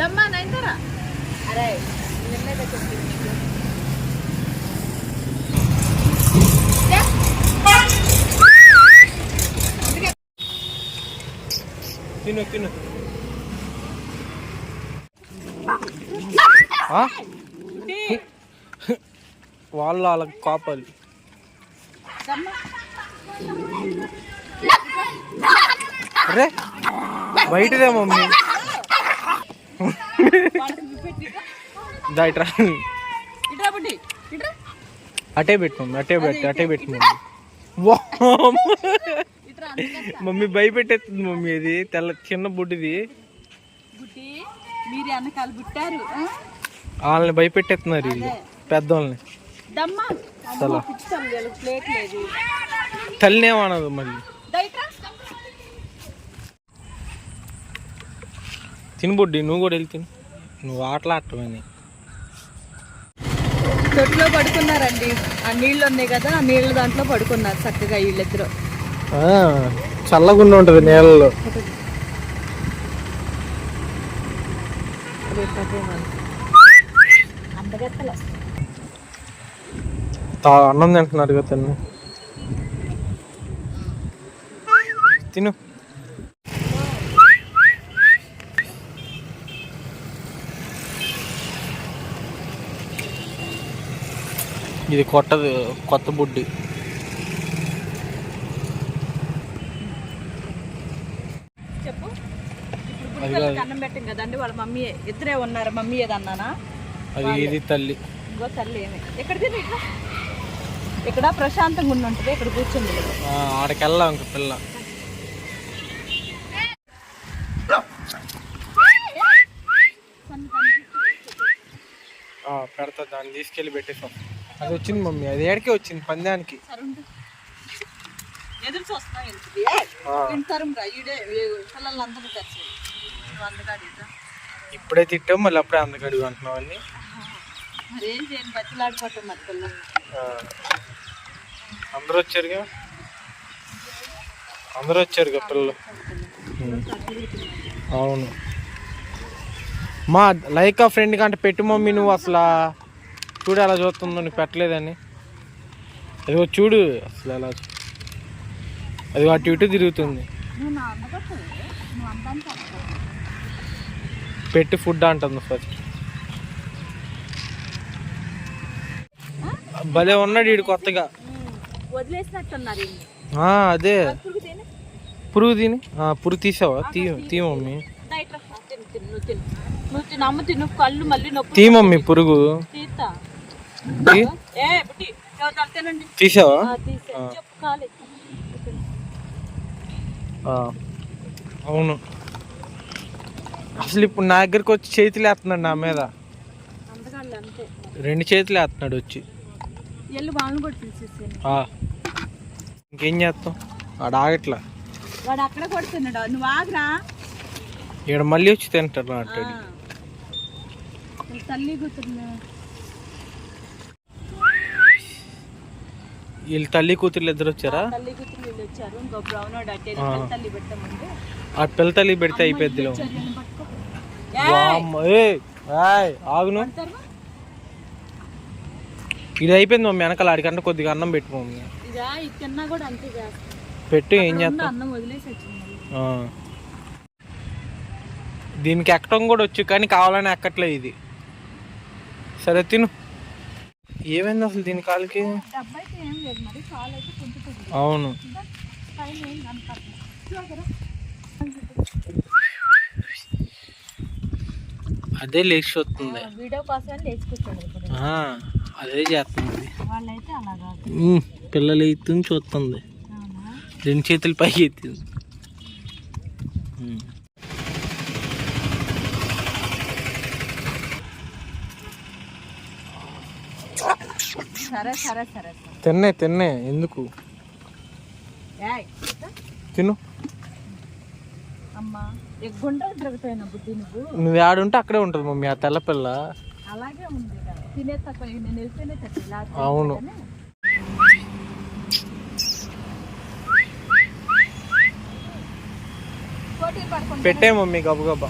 దమ్మా నైందరా అరే చెప్పింది. తిను తిను? వాళ్ళు వాళ్ళకి కాపాలి అరే బయటదే మమ్మీ ఇట్రా. అటే పెట్టు అటే పెట్టు అటే పెట్టు మమ్మీ భయపెట్టేస్తుంది మమ్మీ ఇది తెల్ల చిన్న బుడ్డిది? వాళ్ళని భయపెట్టేస్తున్నారు వీళ్ళు పెద్దోళ్ళని. తల్లినేమనదు మళ్ళీ. దైట్రా తిను బుడ్డి నువ్వు కూడా వెళ్ళి తిను. నువ్వు ఆటలాడటమని తొట్లో పడుకున్నారండి. ఆ నీళ్ళు ఉన్నాయి కదా ఆ నీళ్ళ దాంట్లో పడుకున్నారు చక్కగా వీళ్ళిద్దరు. చల్లకుండా ఉంటుంది నీళ్ళలో. అన్నం తింటున్నారు కదా తను. ఇది కొత్తది కొత్త బుడ్డి. అన్నం పెట్టాం కదండి వాళ్ళ మమ్మీ ఇద్దరే ఉన్నారు? మమ్మీ ఏదన్నానా అది ఇది తల్లి. ఇంకో తల్లి ఏమి? ఎక్కడ ఇక్కడ ప్రశాంతంగా ఉండి ఉంటుంది ఇక్కడ కూర్చుంది. ఆ, ఆడకెళ్ళా ఇంక పిల్ల. ఆ, పెడతా దాన్ని తీసుకెళ్ళి పెట్టేసాం. అది వచ్చింది మమ్మీ. అది ఏడికే వచ్చింది పందానికి. ఎదురు చూస్తున్నా ఇప్పుడే తిట్టాం మళ్ళీ అప్పుడే అందగడి అంటున్నావు అన్ని? మరి ఏం చేయను బతిలాడిపోతాం మరి పిల్లలు. ఆ. అందరూ వచ్చారుగా? అందరూ వచ్చారుగా పిల్లలు. అవును. మా లైక్ ఆ ఫ్రెండ్ కంటే పెట్టు మమ్మీ నువ్వు అసలు. చూడు అలా చూస్తుందో నువ్వు పెట్టలేదని అదిగో చూడు అసలు ఎలా చూ- అది అటు ఇటు తిరుగుతుంది. పెట్టి ఫుడ్ అంటుంది ఫస్ట్. భలే ఉన్నాడు వీడు కొత్తగా. అదే. పురుగు తిని. పురుగు తిని? ఆ, పురుగు తీసావా? తీ తీ మమ్మీ. తీ మమ్మీ పురుగు. తీసావా? అవును. అసలు ఇప్పుడు నా దగ్గరికి వచ్చి చేతులు వేస్తున్నాడు నా మీద. రెండు చేతులు వేస్తున్నాడు వచ్చి. ఇంకేం చేస్తాం? ఆడ ఆగట్లా. వాడు అక్కడ కొడుతున్నాడు. నువ్వు ఆగరా. ఇక్కడ మళ్ళీ వచ్చి తింటాడు తల్లి కూతురు వీళ్ళు తల్లి కూతుర్లు ఇద్దరు వచ్చారా? తల్లి కూతురు వీళ్ళు వచ్చారు. ఇంకో బ్రౌన్ వాడు అట్టే ఆ. తల్లి పెట్టామండి ఆ పిల్ల తల్లి పెడితే ఏయ్, ఆగును. ఇది అయిపోయింది మమ్మీ వెనకాల ఆడికంటే కొద్దిగా అన్నం పెట్టు మమ్మీ. పెట్టు ఏం చేస్తాం. దీనికి ఎక్కడం కూడా వచ్చు కానీ కావాలని ఎక్కట్లే ఇది. సరే తిను. ఏమైంది అసలు దీని కాలికి? అవును. అదే లేచి వస్తుంది అదే చేస్తుంది. పిల్లలు ఎత్తుని చూస్తుంది. రెండు చేతులు పైకి ఎత్తింది. సరే సరే సరే సరే. తిన్నే తిన్నే ఎందుకు? తిను. అమ్మా బుద్ధి నువ్వు. నువ్వు ఆడుంటే అక్కడే ఉంటుంది మమ్మీ ఆ తెల్ల పిల్ల. అలాగే ఉంది. తినే నేను వెళ్తేనే అవును. పెట్టే మమ్మీ గబగబా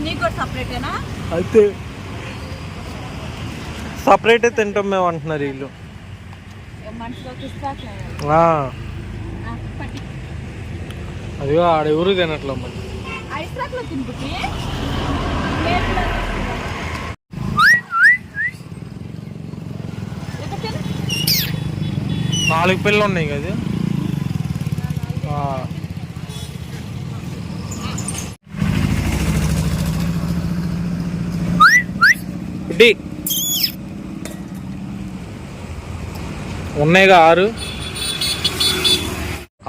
నీకు కూడా సపరేటేనా అయితే సపరేటే తింటాం మేము అంటున్నారు వీళ్ళు. అదిగో ఆడ ఎవరు తినట్లే మరి ఐస్ రాక్లో తింపుకి నాలుగు పిల్లలు ఉన్నాయి కదా ఆ. డి ఉన్నాయిగా ఆరు.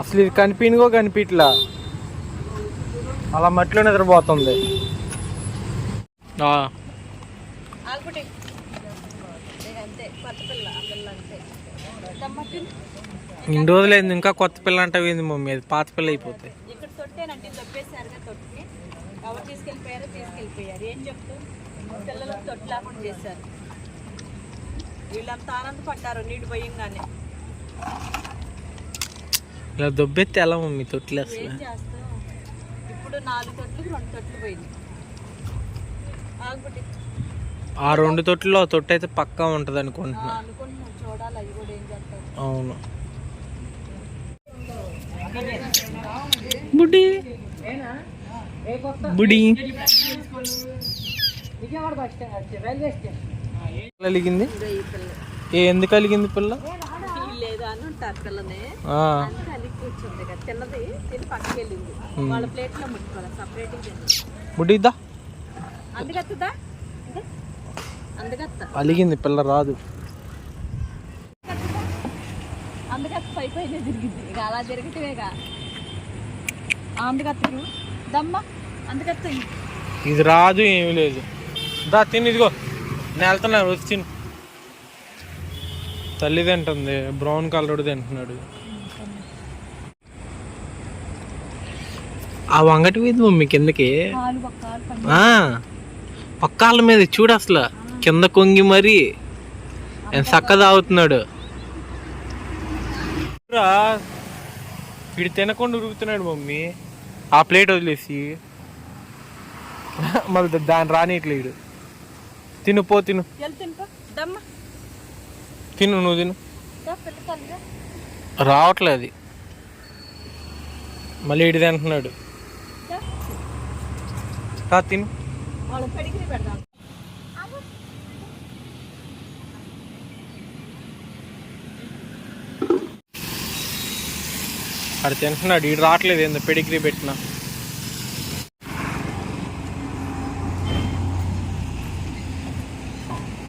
అసలు ఇది కనిపించగో కనిపించట్లా. అలా మట్టిలో నిద్రపోతుంది. ఇన్ని రోజులైంది ఇంకా కొత్త పిల్ల అంటే మమ్మీ? అది పాత పిల్ల అయిపోతాయి ఇక్కడ తొట్టేనంటే దొబ్బేశారుగా తొట్టి ఎవరు తీసుకెళ్ళిపోయారో తీసుకెళ్ళిపోయారు. ఏం చెప్తూ? పిల్లలకు తొట్టి లేకుండా చేశారు. వీళ్ళంతా ఆనందపడ్డారు నీటి భయంగానే. ఇలా దొబ్బెత్తి ఎలా మమ్మీ తొట్టిలు అసలు? ఏం చేస్తాం? ఇప్పుడు నాలుగు తొట్లకు రెండు తొట్లు పోయింది ఆ రెండు తొట్టిలో తొట్టి అయితే పక్కా ఉంటుంది అనుకుంటున్నా. అవును. బుడి బుడి. ఏ ఎందుకు అలిగింది పిల్ల? లేదు అని ఉంటారు పిల్లని. ఆ, అందుకే అలిగి కూర్చుంది కదా తిన్నది తిని పక్కకి వెళ్ళింది వాళ్ళ ప్లేట్లో ముట్టుకోవాలి సపరేట్గా తింది బుడి ఇద్దా? అందుకత్తదా? అందుకత్త. అలిగింది పిల్ల రాదు. అందుకత్త పై పైన తిరిగింది. ఇక అలా తిరగటమేగా అందుకత్త దమ్మ. ఇది రాదు ఏమీ లేదు. దా తిని ఇదిగో. నేను వెళ్తున్నా వచ్చి తిను. తల్లి తింటుంది బ్రౌన్ కలర్ తింటున్నాడు. ఆ వంగటి మీద మమ్మీ కిందకి పక్కాలు పక్కాళ్ళ మీద చూడు అసలు. కింద కొంగి మరి. చక్క తాగుతున్నాడు. వీడు తినకుండా ఉరుగుతున్నాడు మమ్మీ. ఆ ప్లేట్ వదిలేసి. మళ్ళీ దాన్ని రానిట్లేడు తిను పో తిను. తిను నువ్వు తిను. రావట్లేదు మళ్ళీ ఇడి తింటున్నాడు దా. రా తిను. అది తింటున్నాడు ఇడు రావట్లేదు ఏందో పెడిగ్రీ పెట్టినా.